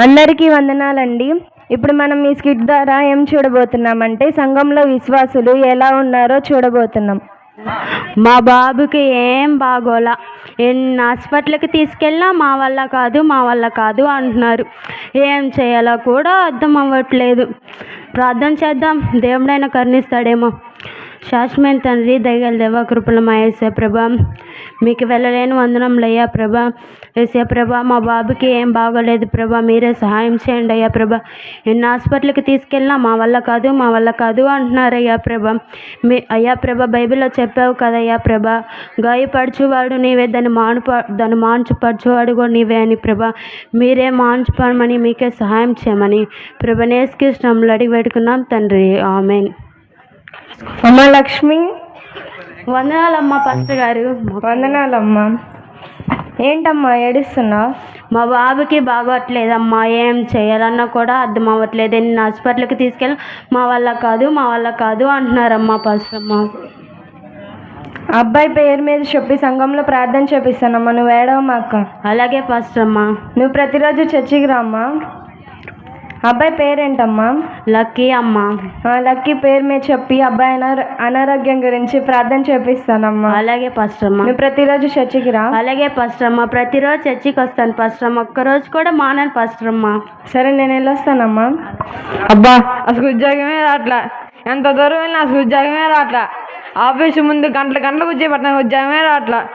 అందరికీ వందనాలండి. ఇప్పుడు మనం ఈ స్కిట్ ద్వారా ఏం చూడబోతున్నామంటే సంఘంలో విశ్వాసులు ఎలా ఉన్నారో చూడబోతున్నాం. మా బాబుకి ఏం బాగోలా. ఎన్ని హాస్పిటల్కి తీసుకెళ్ళినా మా వల్ల కాదు మా వల్ల కాదు అంటున్నారు. ఏం చేయాలో కూడా అర్థం అవ్వట్లేదు. ప్రార్థన చేద్దాం. దేవుడైనా కరుణిస్తాడేమో. శాశ్వత తండ్రి దయగల దేవ కృపల మా ప్రభా మీకు వెళ్ళలేని వందనంలయ్యా ప్రభా. ఏసే ప్రభా మా బాబుకి ఏం బాగోలేదు ప్రభా. మీరే సహాయం చేయండి అయ్యా ప్రభా. ఎన్ని హాస్పిటల్కి తీసుకెళ్ళినా మా వల్ల కాదు మా వల్ల కాదు అంటున్నారు అయ్యా ప్రభా. మీ అయ్యా ప్రభా బైబిల్లో చెప్పావు కదయ్యా ప్రభా. గాయపరచువాడు నీవే దాన్ని మానుప దాన్ని మాంచుపరచువాడు కూడా నీవే అని ప్రభా. మీరే మాంచుపడమని మీకే సహాయం చేయమని ప్రభా నేస్కిష్టంలో అడిగి పెట్టుకున్నాం తండ్రి. ఆమెన్. అమ్మ లక్ష్మి వందనాలమ్మ పాస్టర్ గారు. వందనాలమ్మా. ఏంటమ్మా ఏడుస్తున్నావు? మా బాబుకి బాగోట్లేదమ్మా. ఏం చేయాలన్నా కూడా అర్థం అవ్వట్లేదు. ఎన్ని హాస్పిటల్కి తీసుకెళ్ళి మా వల్ల కాదు మా వల్ల కాదు అంటున్నారమ్మా పాస్టర్ అమ్మ అబ్బాయి పేరు మీద చెప్పి సంఘంలో ప్రార్థన చేపిస్తానమ్మా. నువ్వు ఏడవమ్మా అక్క అలాగే పాస్టర్ అమ్మ నువ్వు ప్రతిరోజు చర్చికి రామ్మా. అబ్బాయి పేరేంటమ్మా? లక్కీ అమ్మ. ఆ, లక్కీ పేరు మీద చెప్పి అబ్బాయి అనార అనారోగ్యం గురించి ప్రార్థన చేపిస్తానమ్మా. అలాగే పాస్టర్ అమ్మ నువ్వు ప్రతిరోజు చర్చికి రా. అలాగే పాస్టర్ అమ్మ ప్రతిరోజు చర్చికి వస్తాను పాస్టర్ అమ్మ ఒక్కరోజు కూడా మానను పాస్టర్ అమ్మ సరే నేను వెళ్ళొస్తానమ్మా. అబ్బా అసలు ఉద్యోగమే రావట్లా. ఎంత దూరం వెళ్ళినా అసలు ఉద్యోగమే రావట్లా. ఆఫీసు ముందు గంటల గంటలకు కూర్చోబెడుతున్నారు ఉద్యోగమే రావట్లా.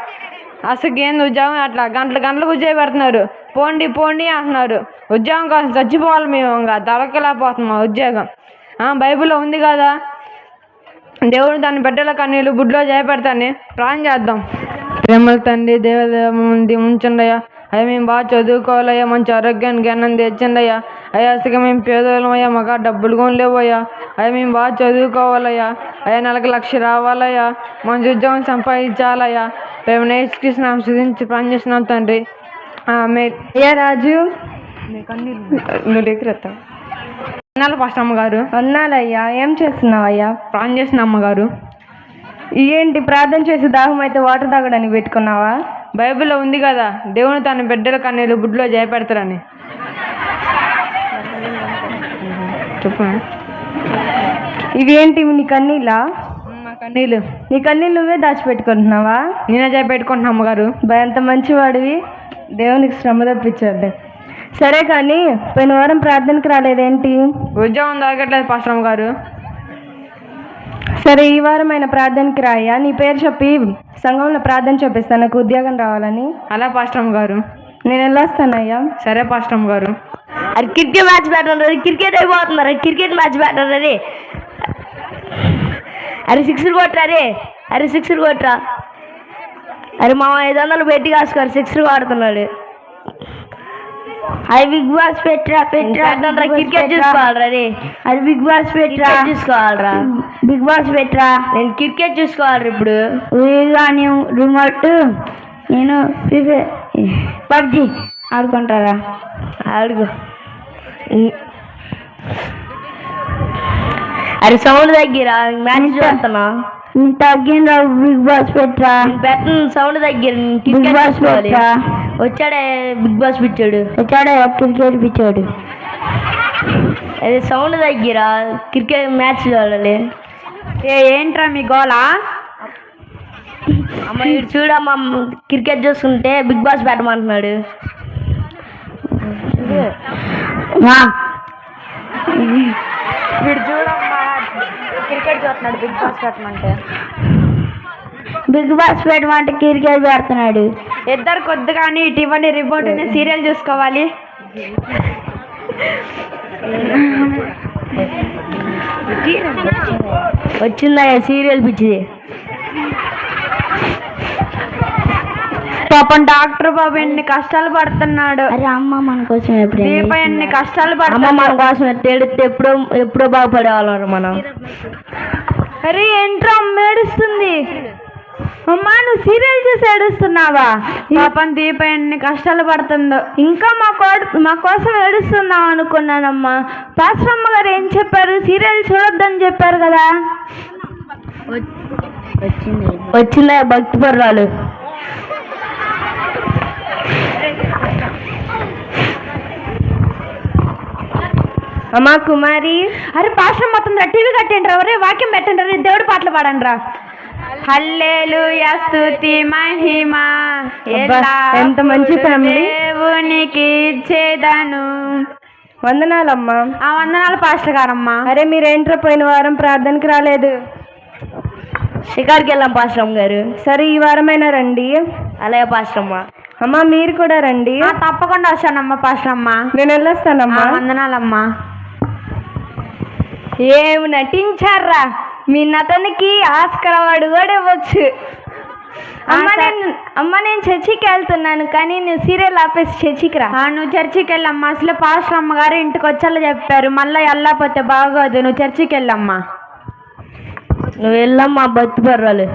అసలు ఏంది ఉద్యోగం అట్లా? గంటల గంటలకు కూర్చోబెడుతున్నారు. పోండి పోండి అంటున్నారు. ఉద్యోగం కోసం చచ్చిపోవాలి మేము ఇంకా దొరకలేకపోతున్నాం ఉద్యోగం. బైబిల్లో ఉంది కదా? దేవుడు దాన్ని బిడ్డల కన్నీళ్ళు బుడ్లో చేపెడతాని ప్రాణం చేద్దాం. ప్రేమల తండ్రి దేవదేవుంది ఉంచండియా అయ్యా మేము బాగా చదువుకోవాలయ్యా మంచి ఆరోగ్యానికి జ్ఞానం తెచ్చిండయ్యా. అయ్యా అసలు మేము పేదోళ్ళమయ్యా మాకు డబ్బులు కొనలేవయ్యా. అయ్యా మేము బాగా చదువుకోవాలయ్యా. అయ్యా నెలకు లక్ష రావాలయ్యా. మంచి ఉద్యోగం సంపాదించాలయ్యా. మేము నేర్చుకున్నాం సుధించి ప్రాణం చేసినాం తండ్రి. ఆమె రాజు? నువ్వు దగ్గర అన్నాలు ఫస్ట్ అమ్మగారు. అన్నాలయ్యా ఏం చేస్తున్నావు అయ్యా ప్రాణం చేసిన అమ్మగారు. ఏంటి ప్రార్థన చేసి దాహం అయితే వాటర్ తాగడానికి పెట్టుకున్నావా? బైబిల్లో ఉంది కదా దేవుని తన బిడ్డల కన్నీళ్ళు గుడ్లో జయపెడతారని. చెప్పు. ఇవి ఏంటి నీ కన్నీళ్ళా? మా కన్నీళ్ళు. నీ కన్నీళ్ళు నువ్వే దాచిపెట్టుకుంటున్నావా? నేనే జయపెట్టుకుంటున్నా అమ్మగారు. ఎంత మంచివాడివి. దేవునికి శ్రమ తప్పించాడు. సరే కానీ పోయిన వారం ప్రార్థనకి రాలేదేంటి? ఉద్యోగం దొరకట్లేదు పాస్టర్ అమ్మగారు సరే ఈ వారం అయిన ప్రార్థనకి రాయ్యా నీ పేరు చెప్పి సంఘంలో ప్రార్థన చూపిస్తాను నాకు ఉద్యోగం రావాలని. అలా పాస్టర్ అమ్మగారు నేను వెళ్ళొస్తానయ్యా. సరే పాస్టర్ అమ్మగారు అది క్రికెట్ మ్యాచ్ పెట్టండి క్రికెట్ అయిపోతున్నారు క్రికెట్ మ్యాచ్ పెట్టండి అరే. అరే సిక్స్లు కొట్టరా అరే. అరే సిక్స్లు కొట్టరా అరే మా ఐదు వందలు పెట్టి కాసుకోరు సిక్స్లు కొడుతున్నాడు అది బిగ్ బాస్ పెట్టరా పెట్టరా క్రికెట్ చూసుకోవాలరా రే. అది బిగ్ బాస్ పెట్టరా? చూసుకోవాలరా. బిగ్ బాస్ పెట్టరా? నేను క్రికెట్ చూసుకోవాలరా ఇప్పుడు. కానీ రిమోట్ నేను పబ్జి ఆడుకుంటారా? ఆడుకో. అరే సౌండ్ తగ్గిరా మ్యాచ్ చూస్తున్నా తగ్గిండ్రా బిగ్ బాస్ పెట్టరా? పెట్టను సౌండ్ తగ్గిర బిగ్ బాస్ పెట్టరా? వచ్చాడే బిగ్ బాస్ పిచ్చాడు. వచ్చాడే క్రికెట్ పిచ్చాడు. అదే సౌండ్ తగ్గిరా క్రికెట్ మ్యాచ్ చూడాలి. ఏ ఏంట్రా మీ గోలా? అమ్మ ఇటు చూడమ్మా క్రికెట్ చూసుకుంటే బిగ్ బాస్ పెట్టమంటున్నాడు. వీడు చూడమ్మా. క్రికెట్ చూస్తున్నాడు బిగ్ బాస్ పెట్టమంటే. బిగ్ బాస్ పెట్టమంటే క్రికెట్ పెడుతున్నాడు. ఇద్దరు కొద్ది కానీ ఇటు ఇవ్వండి రిమోట్ సీరియల్ చూసుకోవాలి. వచ్చిందా సీరియల్ పిచ్చిది? పాపం డాక్టర్ బాబు ఎన్ని కష్టాలు పడుతున్నాడు. అరే అమ్మ మన కోసం ఎప్పుడు దీప ఎన్ని కష్టాలు అమ్మ పడుతున్నాడు. మన కోసం ఎడితే ఎప్పుడో ఎప్పుడో బాగుపడేవాళ్ళం మనం. అరే ఏంట్రా అమ్మ ఏడుస్తుంది? అమ్మా నువ్వు సీరియల్ చూసి ఏడుస్తున్నావా? పాపం దీప ఎన్ని కష్టాలు పడుతుందో. ఇంకా మా కోడ మా కోసం ఏడుస్తున్నాం అనుకున్నానమ్మా. పాస్టమ్మ గారు ఏం చెప్పారు? సీరియల్ చూడొద్దని చెప్పారు కదా. వచ్చిందా. భక్తి పర్రాలు అమ్మా కుమారి. అరే పాశ్రం మొత్తం రా టీవీ కట్టండి రా ఒరే వాక్యం పెట్టండి రా దేవుడి పాటలు పాడండి రా హల్లెలూయా స్తుతి మహిమ. ఎంత మంచి family. దేవునికి ఇచ్చేదను వందనాలమ్మా. ఆ వందనాలు పాస్టర్ గారమ్మా. అరే మీరేంట్రా పోయిన వారం ప్రార్థనకి రాలేదు? షికార్కి వెళ్ళాం పాశ్రం గారు. సరే ఈ వారమైనా రండి. అలాగే పాశ్రమ్మ అమ్మా మీరు కూడా రండి. తప్పకుండా వస్తానమ్మా పాశ్రమ్మ నేను వెళ్ళొస్తానమ్మా. వందనాలమ్మా. ఏమి నటించారా మీ నటనకి ఆస్కర్ అవార్డు కూడా ఇవ్వచ్చు. అమ్మ. నేను అమ్మ నేను చర్చికి వెళ్తున్నాను కానీ నువ్వు సీరియల్ ఆపేసి చర్చికి రా. నువ్వు చర్చికి వెళ్ళమ్మా. అసలు పాస్టర్ అమ్మగారు ఇంటికి వచ్చేలా చెప్పారు. మళ్ళీ వెళ్ళకపోతే బాగోదు. నువ్వు చర్చికి వెళ్ళమ్మా. నువ్వు వెళ్ళమ్మా బతు బర్రాలు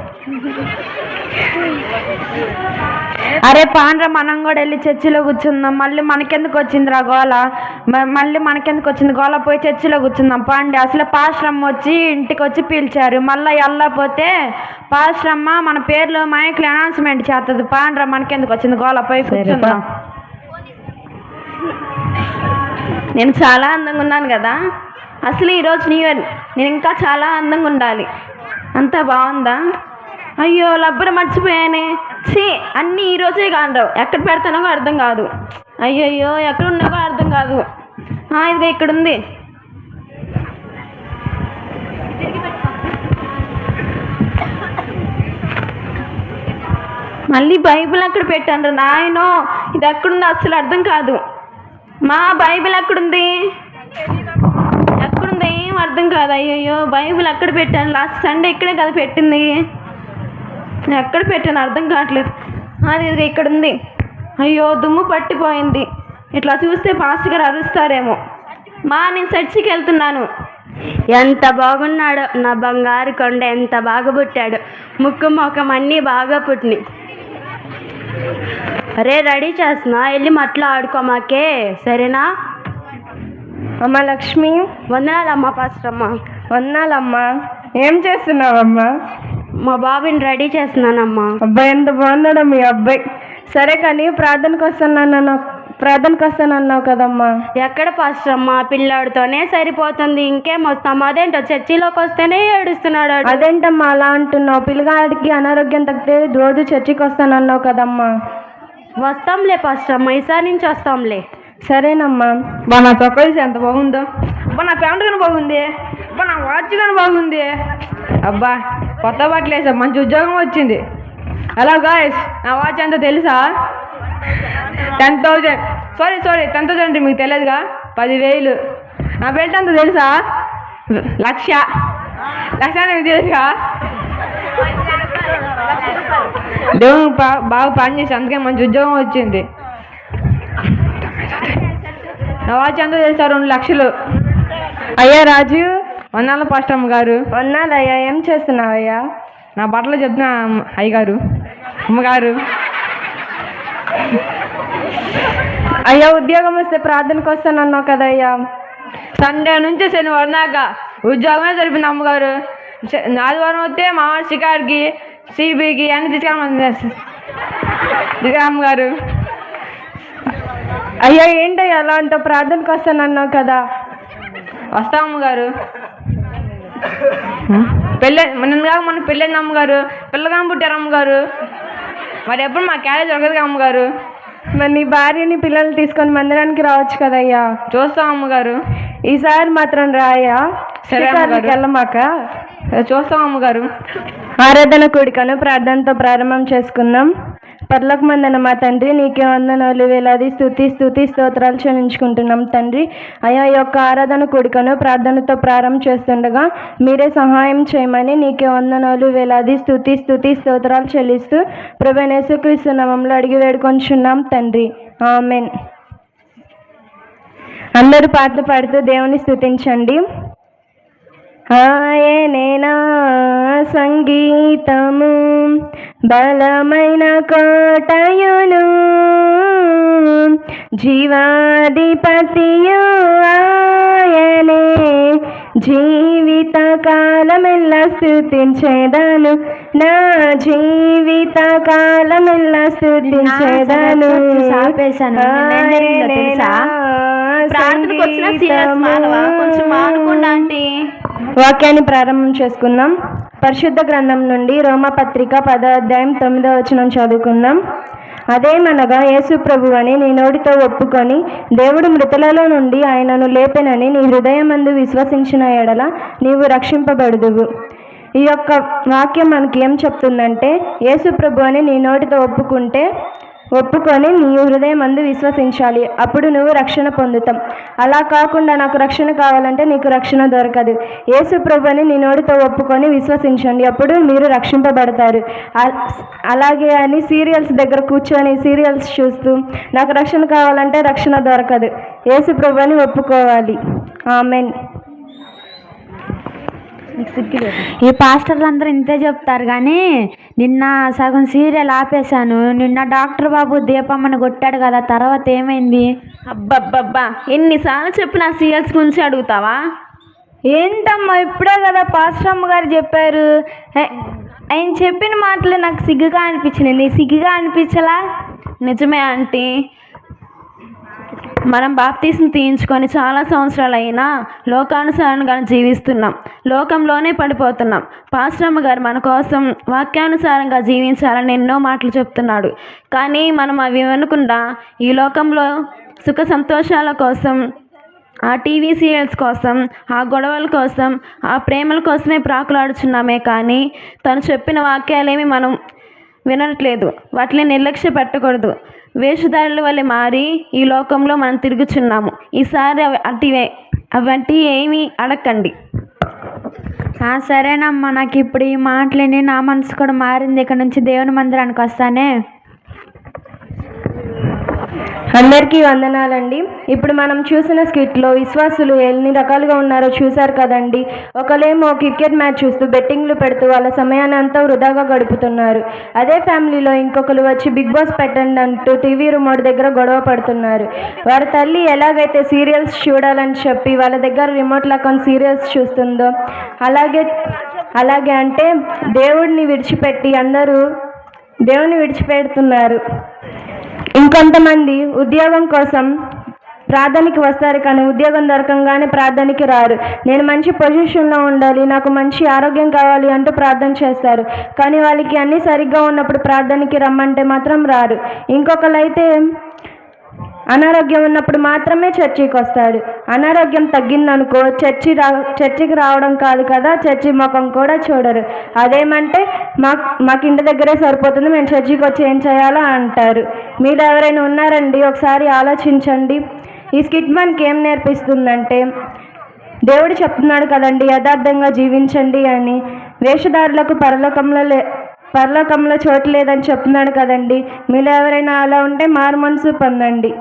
అరే పాండ్ర మనం కూడా వెళ్ళి చర్చిలో కూర్చుందాం. మళ్ళీ మనకెందుకు వచ్చిందిరా గోల? మ- మళ్ళీ మనకెందుకు వచ్చింది గోల? పోయి చర్చిలో కూర్చుందాం. పాండి అసలు పాశ్రమ్మ వచ్చి ఇంటికి వచ్చి పిలిచారు. మళ్ళీ వెళ్ళకపోతే పాశ్రమ్మ మన పేర్లు మైక్లు అనౌన్స్మెంట్ చేస్తుంది పాండ్ర మనకెందుకు వచ్చింది గోల? పోయి కూర్చుందాం. నేను చాలా అందంగా ఉన్నాను కదా? అసలు ఈరోజు న్యూ ఇయర్ నేను ఇంకా చాలా అందంగా ఉండాలి. అంతా బాగుందా? అయ్యో లబ్బర మర్చిపోయానే. ఛీ అన్నీ ఈరోజే కాదు ఎక్కడ పెడతానో అర్థం కాదు. అయ్యయ్యో ఎక్కడ ఉన్నాకో అర్థం కాదు. ఇదిగో ఇక్కడ ఉంది మళ్ళీ బైబిల్ అక్కడ పెట్టండి నాయనో? ఇది ఎక్కడుందో అస్సలు అర్థం కాదు. మా బైబిల్ ఎక్కడుంది? ఎక్కడుందో ఏం అర్థం కాదు. అయ్యయ్యో బైబిల్ అక్కడ పెట్టాను? లాస్ట్ సండే ఇక్కడే కదా పెట్టింది. నేను ఎక్కడ పెట్టాను అర్థం కావట్లేదు. అది ఇది ఇక్కడ ఉంది. అయ్యో దుమ్ము పట్టిపోయింది. ఇట్లా చూస్తే పాస్టర్ గారు అరుస్తారేమో. మా నేను చర్చికి వెళ్తున్నాను. ఎంత బాగున్నాడో నా బంగారు కొండ ఎంత బాగా పుట్టాడు. ముక్కు ముఖం అన్నీ బాగా పుట్టినాయి. అరే రెడీ చేస్తున్నా. వెళ్ళి మట్లో ఆడుకోమాకే సరేనా? అమ్మ లక్ష్మి. వందనాలమ్మా పాస్టమ్మ వందాలమ్మా ఏం చేస్తున్నావమ్మా? మా బాబుని రెడీ చేస్తున్నానమ్మా. అబ్బాయి ఎంత బాగున్నాడో మీ అబ్బాయి. సరే కానీ ప్రార్థనకు వస్తానన్నా ప్రార్థనకు వస్తానన్నావు కదమ్మా. ఎక్కడ పాస్టమ్మ పిల్లాడితోనే సరిపోతుంది. ఇంకేం వస్తాం? అదేంటో? చర్చిలోకి వస్తేనే ఏడుస్తున్నాడు వాడు. అదేంటమ్మా అలా అంటున్నావు? పిల్లగాడికి అనారోగ్యం తగ్గితే రోజు చర్చికి వస్తానన్నావు కదమ్మా. వస్తాంలే పాస్టమ్మ ఈసారి నుంచి వస్తాంలే. సరేనమ్మా. బా నా చొక్కా చూసి ఎంత బాగుందో. అబ్బా నా ప్యాంట్ కానీ బాగుంది. అబ్బా నా వాచ్ కానీ బాగుంది. అబ్బా కొత్త బట్టలు వేసాం. మంచి ఉద్యోగం వచ్చింది. హలో గాయస్ నా వాచ్ ఎంత తెలుసా? Ten thousand sorry sorry ten thousand అంటే మీకు తెలియదుగా? పదివేలు. నా బెల్ట్ ఎంత తెలుసా? లక్ష. లక్ష అంటే మీకు తెలుసుగా దేవుడు బాగా పని చేసి అందుకే మంచి ఉద్యోగం వచ్చింది. నా వాచ్ ఎంత తెలుసా? రెండు లక్షలు. అయ్యా రాజు. వందాల పాస్టమ్మ గారు? వందాలయ్యా ఏం చేస్తున్నావయ్యా? నా బట్టలు చెప్తున్నా అమ్మ- అయ్యగారు అమ్మగారు. అయ్యా ఉద్యోగం వస్తే ప్రార్థనకు వస్తానన్నావు కదయ్యా. సండే నుంచి శనివారం దాకా ఉద్యోగమే సరిపోయింది అమ్మగారు. ఆదివారం వస్తే మా వాడు షికార్కి సిబికి అన్ని తీసుకెళ్ళమని అమ్మగారు. అయ్యా ఏంటయ్యా అలా అంటావు ప్రార్థనకు వస్తానన్నావు కదా? వస్తాం అమ్మగారు. పెళ్ళి నిన్న కాక మన పెళ్ళైంది అమ్మగారు. పిల్లగా పుట్టారు అమ్మగారు. మరి ఎప్పుడు మా క్యారేజ్ దొరకదు అమ్మగారు. మరి నీ భార్యని పిల్లల్ని తీసుకొని మందిరానికి రావచ్చు కదయ్యా. చూస్తాం అమ్మగారు. ఈసారి మాత్రం రాయ్యా. సరే అమ్మగారు. వెళ్ళమాక. చూస్తాం అమ్మగారు. ఆరాధన కూడికను ప్రార్థనతో ప్రారంభం చేసుకుందాం. పర్లోకమందన మా తండ్రి? నీకే వందనాలు వేలాది స్థుతి స్థుతి స్తోత్రాలు చెల్లించుకుంటున్నాం. తండ్రి అయా ఈ యొక్క ఆరాధన కొడుకను ప్రార్థనతో ప్రారంభం చేస్తుండగా మీరే సహాయం చేయమని నీకే వందనాలు వేలాది స్థుతి స్థుతి స్తోత్రాలు చెల్లిస్తూ ప్రభనేసుక్రీస్తు నామంలో అడిగి వేడుకొంచున్నాం తండ్రి. ఆమెన్. అందరూ పాటలు పాడుతూ దేవుని స్థుతించండి ఆయనేనా సంగీతము బలమైన కోటయును జీవాధిపతియు ఆయనే జీవిత కాలమెల్ల స్థుతించేదను నా జీవిత కాలమెల్ల స్థుతించేదను ఆపేశాను. తెలుసా? ప్రార్థనకు వచ్చిన కొంచెం వాక్యాన్ని ప్రారంభం చేసుకుందాం పరిశుద్ధ గ్రంథం నుండి రోమపత్రిక పదాధ్యాయం తొమ్మిదో వచనం చదువుకుందాం. అదేమనగా యేసు ప్రభు అని నీ నోటితో ఒప్పుకొని దేవుడు మృతులలో నుండి ఆయనను లేపెనని నీ హృదయమందు విశ్వసించిన ఎడల నీవు రక్షింపబడుదువు. ఈ యొక్క వాక్యం మనకి ఏం చెప్తుందంటే యేసు ప్రభు అని నీ నోటితో ఒప్పుకుంటే ఒప్పుకొని నీ హృదయం అందు విశ్వసించాలి. అప్పుడు నువ్వు రక్షణ పొందుతాం. అలా కాకుండా నాకు రక్షణ కావాలంటే నీకు రక్షణ దొరకదు. యేసు ప్రభుని నీ నోటితో ఒప్పుకొని విశ్వసించండి. అప్పుడు మీరు రక్షింపబడతారు. అలాగే అని సీరియల్స్ దగ్గర కూర్చొని సీరియల్స్ చూస్తూ నాకు రక్షణ కావాలంటే రక్షణ దొరకదు. యేసు ప్రభుని ఒప్పుకోవాలి. ఆమెన్. ఈ పాస్టర్లు అందరూ ఇంతే చెప్తారు. కానీ నిన్న సగం సీరియల్ ఆపేశాను. నిన్న డాక్టర్ బాబు దీపమ్మని కొట్టాడు కదా తర్వాత ఏమైంది? అబ్బబ్బబ్బా ఎన్నిసార్లు చెప్పిన సీరియల్స్ గురించి అడుగుతావా? ఏంటమ్మా ఇప్పుడే కదా పాస్టర్ అమ్మగారు చెప్పారు. ఆయన చెప్పిన మాటలు నాకు సిగ్గుగా అనిపించినాయి. నీ సిగ్గుగా అనిపించలా? నిజమే ఆంటీ. మనం బాప్తీసం తీయించుకొని చాలా సంవత్సరాలైనా లోకానుసారంగా జీవిస్తున్నాం. లోకంలోనే పడిపోతున్నాం. పాశ్రమ గారు మన కోసం వాక్యానుసారంగా జీవించాలని ఎన్నో మాటలు చెప్తున్నాడు. కానీ మనం అవి వినకుండా ఈ లోకంలో సుఖ సంతోషాల కోసం ఆ టీవీ సీరియల్స్ కోసం ఆ గొడవల కోసం ఆ ప్రేమల కోసమే ప్రాకులాడుచున్నామే కానీ తను చెప్పిన వాక్యాలేమి మనం వినట్లేదు. వాటిని నిర్లక్ష్య పెట్టకూడదు. వేషధారుల వల్ల మారి ఈ లోకంలో మనం తిరుగుచున్నాము. ఈసారి అవి అటివే. అవంటి ఏమీ అడగండి సరేనమ్మా. నాకు ఇప్పుడు ఈ మాటలని నా మనసు కూడా మారింది. ఇక్కడ నుంచి దేవుని మందిరానికి వస్తానే? అందరికీ వందనాలండి. ఇప్పుడు మనం చూసిన స్కిట్లో విశ్వాసులు ఎన్ని రకాలుగా ఉన్నారో చూశారు కదండి. ఒకలేమో క్రికెట్ మ్యాచ్ చూస్తూ బెట్టింగ్లు పెడుతూ వాళ్ళ సమయాన్ని అంతా వృధాగా గడుపుతున్నారు. అదే ఫ్యామిలీలో ఇంకొకరు వచ్చి బిగ్ బాస్ పెట్టండి అంటూ టీవీ రిమోట్ దగ్గర గొడవ పడుతున్నారు. వారి తల్లి ఎలాగైతే సీరియల్స్ చూడాలని చెప్పి వాళ్ళ దగ్గర రిమోట్ లాకొని సీరియల్స్ చూస్తుందో అలాగే అలాగే అంటే దేవుడిని విడిచిపెట్టి అందరూ దేవుని విడిచిపెడుతున్నారు. కొంతమంది ఉద్యోగం కోసం ప్రార్థనకి వస్తారు కానీ ఉద్యోగం దొరకంగానే ప్రార్థనకి రారు. నేను మంచి పొజిషన్లో ఉండాలి నాకు మంచి ఆరోగ్యం కావాలి అంటూ ప్రార్థన చేస్తారు. కానీ వాళ్ళకి అన్నీ సరిగ్గా ఉన్నప్పుడు ప్రార్థనకి రమ్మంటే మాత్రం రారు. ఇంకొకరైతే అనారోగ్యం ఉన్నప్పుడు మాత్రమే చర్చికి వస్తాడు. అనారోగ్యం తగ్గిందనుకో చర్చి రా చర్చికి రావడం కాదు కదా చర్చి ముఖం కూడా చూడరు. అదేమంటే మాకు మాకు ఇంటి దగ్గరే సరిపోతుంది మేము చర్చికి వచ్చి ఏం చేయాలో అంటారు. మీరు ఎవరైనా ఉన్నారండి? ఒకసారి ఆలోచించండి. ఈ స్కిట్ మనకి ఏం నేర్పిస్తుందంటే దేవుడు చెప్తున్నాడు కదండి యథార్థంగా జీవించండి అని. వేషధారులకు పరలోకంలో లే పరలోకంలో చోటు లేదని చెప్తున్నాడు కదండి. మీరు ఎవరైనా అలా ఉంటే మారు మనసు పొందండి.